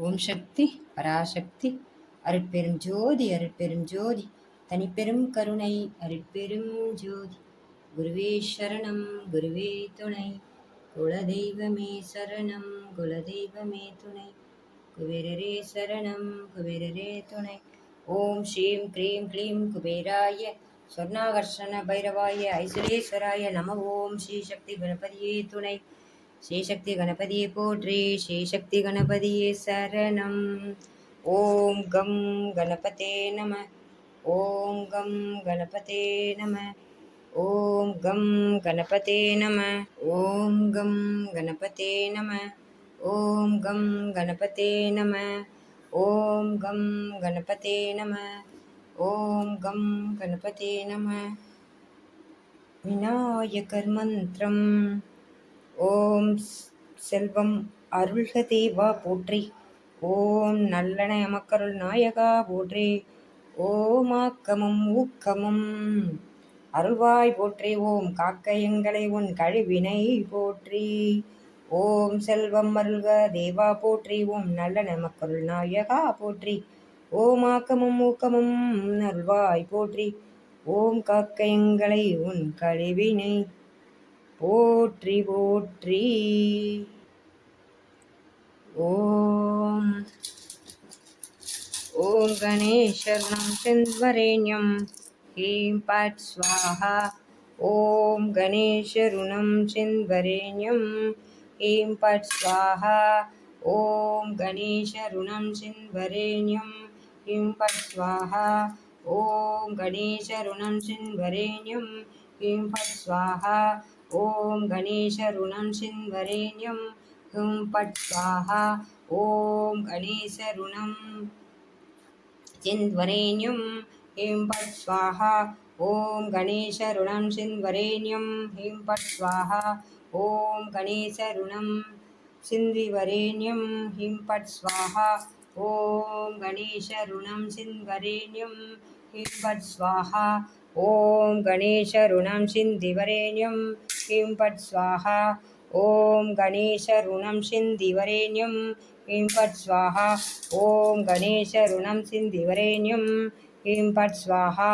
ஓம் சக்தி பராசக்தி அருட்பெரும் ஜோதி அருட்பெரும் ஜோதி தனிப்பெரும் கருணை அருட்பெரும் ஜோதி. குருவே சரணம் குருவே துணை குலதெய்வமே சரணம் குலதெய்வமே துணை. குபேரரே சரணம் குபேரரே துணை. ஓம் ஸ்ரீம் க்ரீம் க்ளீம் குபேராய சொர்ணாகர்ஷண பைரவாய ஐசுரேஸ்வராய நம ஓம் ஸ்ரீ சக்தி கணபதியே துணை. ஸ்ரீசக்தி கணபதியை போற்றி ஸ்ரீசக்தி கணபதியே சரணம். ஓம் கம் கணபதே நம ஓம் கம் கணபதே நம ஓம் கம் கணபதே நம ஓம் கம் கணபதே நம ஓம் கம் கணபதே நம ஓம் கம் கணபதே நம ஓம் கம் கணபதே நம. விநாயகர் மந்திரம். ஓம் செல்வம் அருள்க தேவா போற்றி. ஓம் நல்லன எமக்கருள் நாயகா போற்றி. ஓம் ஆக்கமும் ஊக்கமும் அருள்வாய் போற்றி. ஓம் காக்க எங்களை உன் கழிவினை போற்றி. ஓம் செல்வம் அருள்க தேவா போற்றி. ஓம் நல்ல நமக்கருள் நாயகா போற்றி. ஓம் ஆக்கமும் ஊக்கமும் அருள்வாய் போற்றி. ஓம் காக்க எங்களை உன் கழிவினை போற்றி போற்றி ஓம் ஓம் கணேசர்ணம் சிந்த்வரேண்யம் heme but swaha Om கணேசருணம் சிந்த்வரேண்யம் heme but swaha Om கணேசருணம் சிந்த்வரேண்யம் heme but swaha Om கணேசருணம் சிந்த்வரேண்யம் heme but ஸ்வாஹா ॐ गणेशऋणं शिन्वरेण्यं हुं पट् स्वाहा ॐ गणेशऋणं चिन्वरेण्यं ह्रीं पट् स्वाहा ॐ गणेशऋणं शिन्वरेण्यं ह्रीं पट् स्वाहा ॐ गणेशऋणं सिन्विवरेण्यं ह्रीं पट् स्वाहा ॐ गणेशऋणं सिन्वरेण्यं ह्रीं पट् स्वाहा। ॐ गणेशऋणं सिन्धिवरेण्यं ह्रीं पट् स्वाहा। ॐ गणेशऋणं सिन्धिवरेण्यं ह्रीं पट् स्वाहा। ॐ गणेशऋणं सिन्धिवरेण्यं ह्रीं पट् स्वाहा।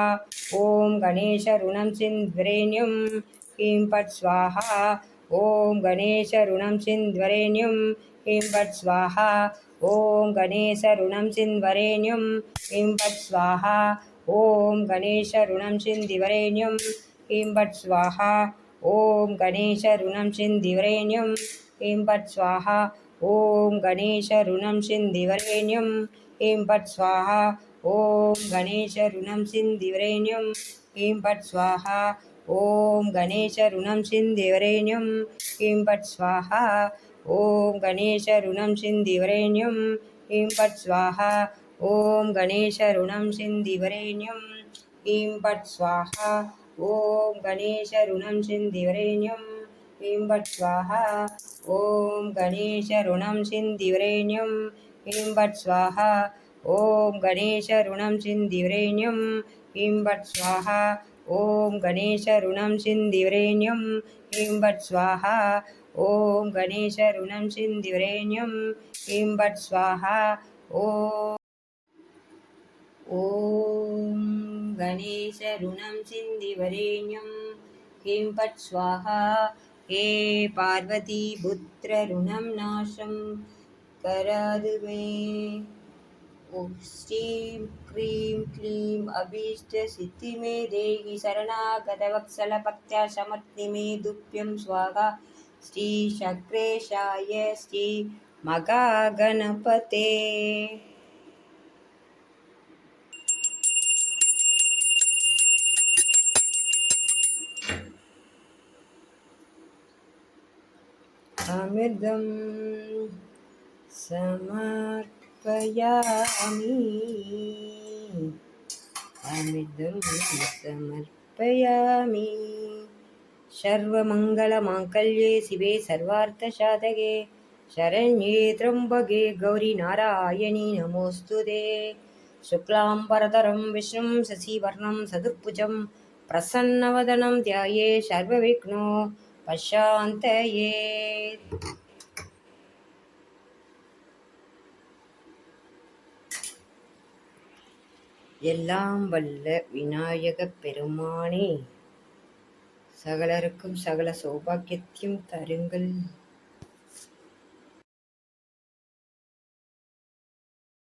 ॐ गणेशऋणं सिन्ध्वरेण्यं ह्रीं पट् स्वाहा। ॐ गणेशऋणं सिन्ध्वरेण्यं ह्रीं पट् स्वाहा ॐ गणेशऋणं सिन्वरेण्यं ह्रीं पट् स्वाहा। ॐ गणेशऋणं सिन्धिवरेण्यं ह्रीं पट् स्वाहा। ॐ गणेशऋणं सिन्धिवरेण्यं ह्रीं पट् स्वाहा। ॐ गणेशऋणं सिन्धिवरेण्यं ह्रीं पट् स्वाहा। ॐ गणेशऋणं सिन्धिवरेण्यं ह्रीं पट् स्वाहा। ॐ गणेशऋणं सिन्धिवरेण्यं ह्रीं पट् स्वाहा ॐ गणेशऋणं सिन्धिवरेण्यं ह्रीं पट् स्वाहा। ॐ गणेशऋणं सिन्धिवरेण्यं ह्रीं पट् स्वाहा। ॐ गणेशऋणं सिन्धिवरेण्यं ह्रीं भट् स्वाहा। ॐ गणेशऋणं सिन्धिवरेण्यं ह्रीं भट् स्वाहा। ॐ गणेशऋणं सिन्धिवरेण्यं ह्रीं भट् स्वाहा। ॐ गणेशऋणं सिन्धिवरेण्यं ह्रीं भट् स्वाहा ॐ गणेशऋणं सिन्धिवरेण्यं भट् स्वाहा। ॐ गणेशऋणं सिन्धिवरेण्यं ह्रीं पट् स्वाहा। हे पार्वतीपुत्रऋणं नाशं करादु मे। श्रीं क्रीं क्लीं अभीष्टसिद्धिमे देहि शरणागतवत्सलभक्त्या समर्ति मे दुभ्यं स्वाहा श्रीशक्रेशाय श्रीमगागणपते अमृतं समर्पयामि। अमृतं समर्पयामि। सर्वमङ्गलमाङ्गल्ये शिवे सर्वार्थसाधके शरण्ये त्र्यम्बके गौरी नारायणी नमोऽस्तु ते शुक्लां वरदरं विष्णुं शशिवर्णं सदुर्भुजं प्रसन्नवदनं ध्याये सर्वविघ्नो पश्यान्तये எல்லாம் வல்ல விநாயகப் பெருமானே சகலருக்கும் சகல சௌபாக்கியத்தையும் தருங்கள்.